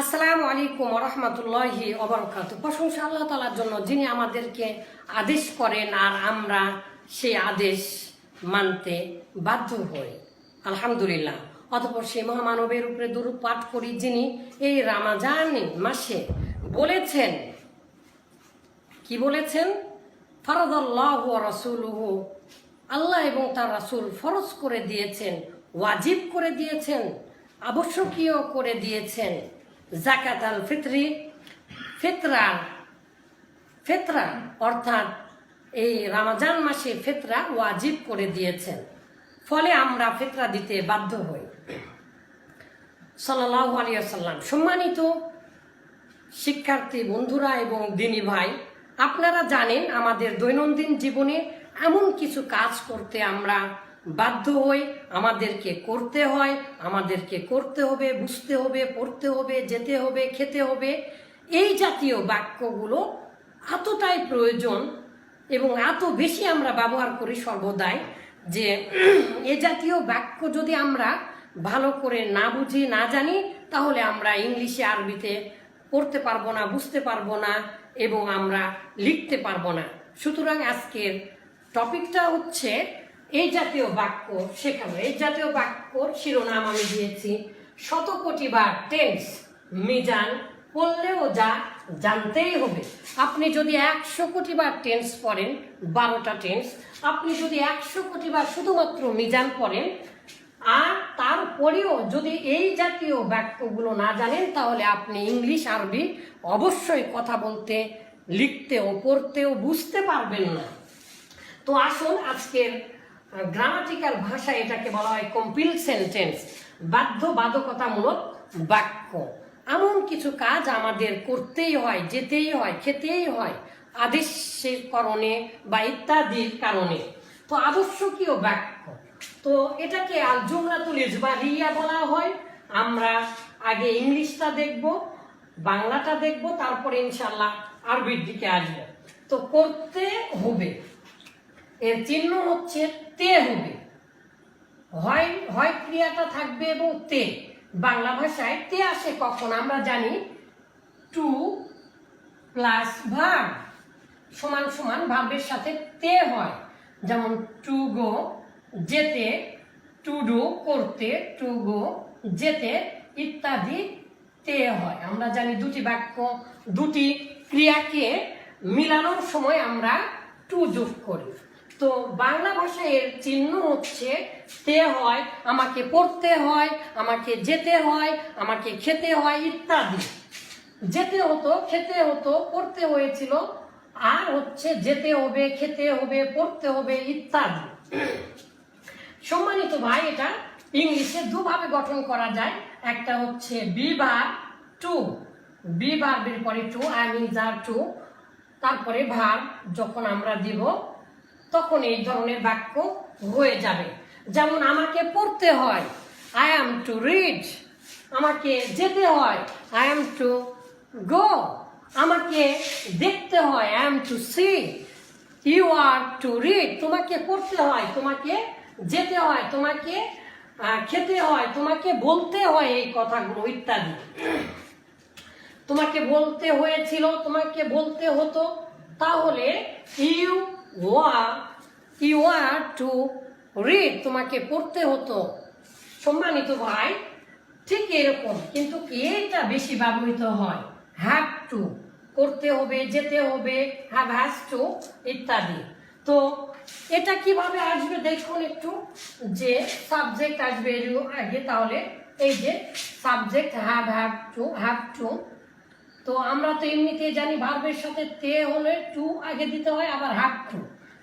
আসসালামু আলাইকুম রহমতুল্লাহি অবরকাত প্রশংসা আল্লাহ তালার জন্য যিনি আমাদেরকে আদেশ করেন আর আমরা সেই আদেশ মানতে বাধ্য হই। আলহামদুলিল্লাহ। অতপর সেই মহামানবের উপরে দুরূপ পাঠ করি যিনি এই রামাজান মাসে বলেছেন, কি বলেছেন? ফরদাল্লাহ রসুলহু, আল্লাহ এবং তার রাসূল ফরজ করে দিয়েছেন, ওয়াজিব করে দিয়েছেন, আবশ্যকীয় করে দিয়েছেন। জাকাত আল ফিতরি, ফিতরা, ফেতরা অর্থাৎ এই রামাজান মাসে ফেতরা ওয়াজিব করে দিয়েছেন। ফলে আমরা ফেতরা দিতে বাধ্য হই। সাল্লাহ আলিয়াল্লাম সম্মানিত শিক্ষার্থী বন্ধুরা এবং দিনী ভাই, আপনারা জানেন আমাদের দৈনন্দিন জীবনে এমন কিছু কাজ করতে আমরা বাধ্য হই আমাদেরকে করতে হয়, আমাদেরকে করতে হবে, বুঝতে হবে, পড়তে হবে, যেতে হবে, খেতে হবে। এই জাতীয় বাক্যগুলো এতটাই প্রয়োজন এবং এত বেশি আমরা ব্যবহার করি সর্বদাই যে এ জাতীয় বাক্য যদি আমরা ভালো করে না বুঝি, না জানি, তাহলে আমরা ইংলিশে, আরবিতে পড়তে পারব না, বুঝতে পারব না এবং আমরা লিখতে পারব না। সুতরাং আজকের টপিকটা হচ্ছে এই জাতীয় বাক্য শেখানো এই জাতীয় বাক্যর শিরোনাম আমি দিয়েছি শত কোটি বার টেন্স, মিজান পড়লেও যা জানতেই হবে। আপনি যদি একশো কোটি বার টেন্স পড়েন, বারোটা টেন্স, আপনি যদি একশো কোটি বার শুধুমাত্র মিজান পড়েন, আর তারপরেও যদি এই জাতীয় বাক্যগুলো না জানেন, তাহলে আপনি ইংলিশ, আরবি অবশ্যই কথা বলতে, লিখতেও, পড়তেও বুঝতে পারবেন না। তো আসুন আজকের গ্রামাটিক্যাল ভাষায় এটাকে বলা হয় কম্পিল সেন্টেন্স বাধ্যবাধকতামূলক বাক্য। এমন কিছু কাজ আমাদের করতেই হয়, যেতেই হয়, খেতেই হয়, আদেশের কারণে বা ইত্যাদির কারণে। তো আবশ্যকীয় বাক্য। তো এটাকে আল জুমরাতুল ইজবারিয়া বলা হয়। আমরা আগে ইংলিশটা দেখব, বাংলাটা দেখব, তারপরে ইনশাল্লাহ আরবির দিকে আসব। তো করতে হবে। এর চিহ্ন হচ্ছে তে হবে। হয় হয় ক্রিয়াটা থাকবে এবং তে। বাংলা ভাষায় তে আসে কখন? আমরা জানি টু প্লাস ভার্ব সমান সমান ভার্বের সাথে তে হয়। যেমন টু গো যেতে, টু ডু করতে, টু গো যেতে ইত্যাদি তে হয়। আমরা জানি দুটি বাক্য, দুটি ক্রিয়াকে মিলানোর সময় আমরা টু যোগ করি। তো বাংলা ভাষায় এর চিহ্ন হচ্ছে, তে হয়, আমাকে পড়তে হয়, আমাকে যেতে হয়, আমাকে খেতে হয় ইত্যাদি। যেতে হতো, খেতে হতো, পড়তে হয়েছিল, আর হচ্ছে যেতে হবে, খেতে হবে, পড়তে হবে ইত্যাদি। সম্মানিত ভাই, এটা ইংলিশে দুভাবে গঠন করা যায়। একটা হচ্ছে বি ভার টু বি ভার্বের পরে টু আই মিন যার টু তারপরে ভার যখন আমরা দিব তখন এই ধরনের বাক্য হয়ে যাবে। যেমন আমাকে পড়তে হয় আই অ্যাম টু রিড আমাকে যেতে হয় আই অ্যাম টু গো আমাকে দেখতে হয় I am to see you are to read তোমাকে পড়তে হয়, তোমাকে যেতে হয়, তোমাকে খেতে হয়, তোমাকে বলতে হয় এই কথাগুলো, ইত্যাদি। তোমাকে বলতে হয়েছিল, তোমাকে বলতে হতো, তাহলে you were you are to read তোমাকে পড়তে হতো। সম্মানিত ভাই, ঠিক এরকম, কিন্তু এটা বেশি ব্যবহৃত হয়। হ্যাভ টু করতে হবে, যেতে হবে হ্যাভ হ্যাজ টু ইত্যাদি। তো এটা কীভাবে আসবে দেখুন একটু, যে সাবজেক্ট আসবে আগে, তাহলে এই যে subject have have to have to তো আমরা তো এমনিতে জানি ভার্বের সাথে তে হলে টু আগে দিতে হয়, আবার হাফ টু।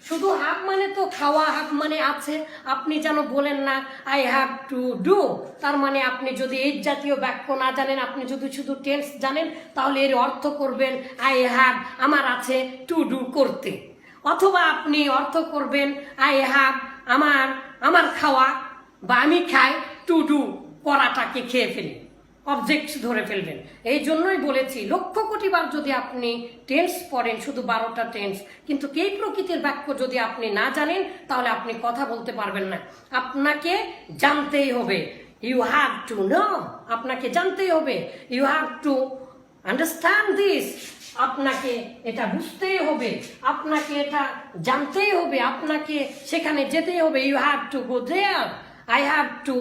শুধু হাফ মানে তো খাওয়া, হাফ মানে আছে। আপনি যেন বলেন না, আই হ্যাভ টু ডু। তার মানে আপনি যদি এই জাতীয় বাক্য না জানেন, আপনি যদি শুধু টেন্স জানেন, তাহলে এর অর্থ করবেন, আই হ্যাভ আমার আছে টু ডু করতে। অথবা আপনি অর্থ করবেন, আই হ্যাভ আমার আমার খাওয়া, বা আমি খাই টু ডু করাটাকে খেয়ে ফেলি। অবজেক্ট ধরে ফেলবেন। এই জন্যই বলেছি, লক্ষ কোটিবার যদি আপনি টেন্স পড়েন, শুধু বারোটা টেন্স কিন্তু এই প্রকৃতির বাক্য যদি আপনি না জানেন, তাহলে আপনি কথা বলতে পারবেন না। আপনাকে জানতেই হবে। ইউ হ্যাভ টু নো আপনাকে জানতেই হবে। You have to understand this আপনাকে এটা বুঝতেই হবে। আপনাকে এটা জানতেই হবে। আপনাকে সেখানে যেতেই হবে। You have to go there I have to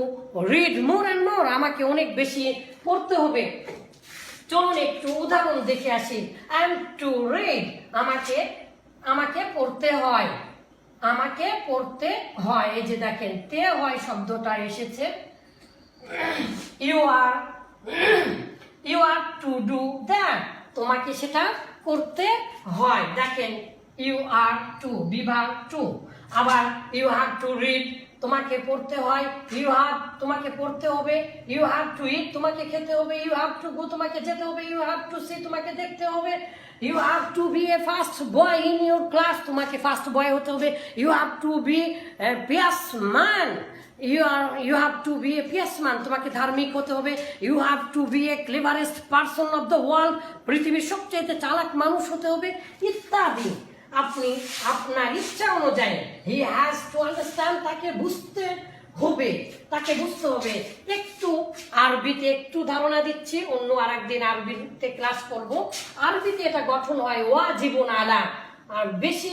read more and more আমাকে অনেক বেশি পড়তে হবে। চলুন একটু উদাহরণ দেখে আসি। আই এম টু রিড আমাকে আমাকে পড়তে হয়। আমাকে পড়তে হয়। এই যে দেখেন, তে হয় শব্দটা এসেছে। You are you are to do that তোমাকে সেটা করতে হয়। দেখেন ইউ আর টু বিভাগ টু আবার ইউ হ্যাভ টু রিড তোমাকে পড়তে হয় ইউ হ্যাভ তোমাকে পড়তে হবে ইউ হ্যাভ টু ইট তোমাকে খেতে হবে ইউ হ্যাভ টু গো তোমাকে যেতে হবে ইউ হ্যাভ টু সি তোমাকে দেখতে হবে you have to be a first boy in your class তোমাকে ফার্স্ট বয় হতে হবে you have to be pious man you are you have to be a pious man তোমাকে ধার্মিক হতে হবে you have to be a cleverest person of the world পৃথিবীর সবচেয়ে চালাক মানুষ হতে হবে, ইত্যাদি। আপনি আপনার ইচ্ছা অনুযায়ী। হি হ্যাজ টু আন্ডারস্ট্যান্ড তাকে বুঝতে হবে, তাকে বুঝতে হবে। একটু আরবিতে একটু ধারণা দিচ্ছি, অন্য আরেকদিন আরবিতে ক্লাস করব। আরবিতে এটা গঠন হয় ওয়া জীবন আলা। আর বেশি,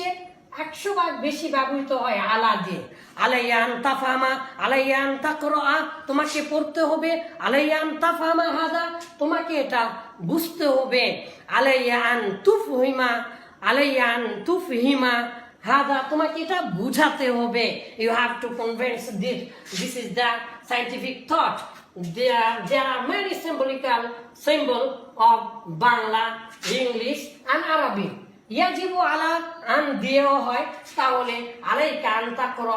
একশো ভাগ বেশি ব্যবহৃত হয় আলা দিয়ে। আলাইয়ান তাফামা আলাইয়ান তাকরা তোমাকে পড়তে হবে। আলাইয়ান তাফামা হাদা, তোমাকে এটা বুঝতে হবে। আলাইয়ান তুফহিমা আলাইয়ান তুফহিমা হাদা তোমাকে এটা বুঝাতে হবে। You have to convince this this is the scientific thought there, there are many symbolical symbol of Bangla, English and Arabic. ইয়াজিবু আলা আন দিয়েও হয় তাহলে আলাই কান তা করো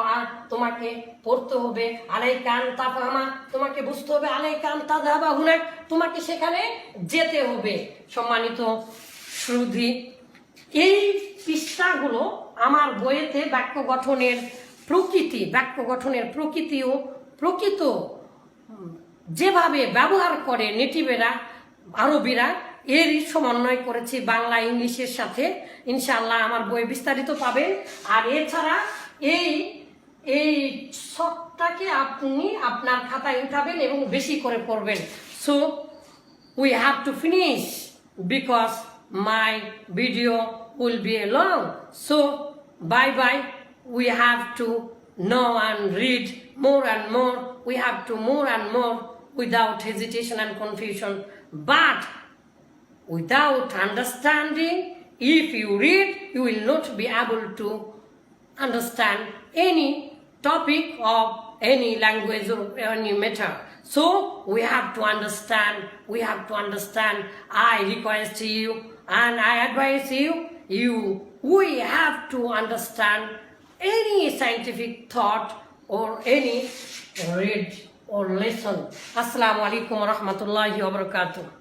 তোমাকে পড়তে হবে। আলাই কান তা ফাহামা তোমাকে বুঝতে হবে আলাই কান তা ধাবা হুনাক তোমাকে সেখানে যেতে হবে। সম্মানিত শ্রুধি এই পৃষ্ঠাগুলো আমার বইয়েতে বাক্য গঠনের প্রকৃতি, বাক্য গঠনের প্রকৃতিও প্রকৃত যেভাবে ব্যবহার করে নেটিভেরা, আরবিরা, এরই সমন্বয় করেছি বাংলা, ইংলিশের সাথে। ইনশাআল্লাহ আমার বই বিস্তারিত পাবেন। আর এছাড়া এই এই শখটাকে আপনি আপনার খাতায় উঠাবেন এবং বেশি করে পড়বেন। So we have to finish because my video will be long. So, bye bye. We have to know and read more and more. We have to more and more without hesitation and confusion. But without understanding, if you read, you will not be able to understand any topic of any language or any matter. So we have to understand, we have to understand. I request you and I advise you, you, we have to understand any scientific thought or any read or listen. Assalamu alaikum wa rahmatullahi wa barakatuh.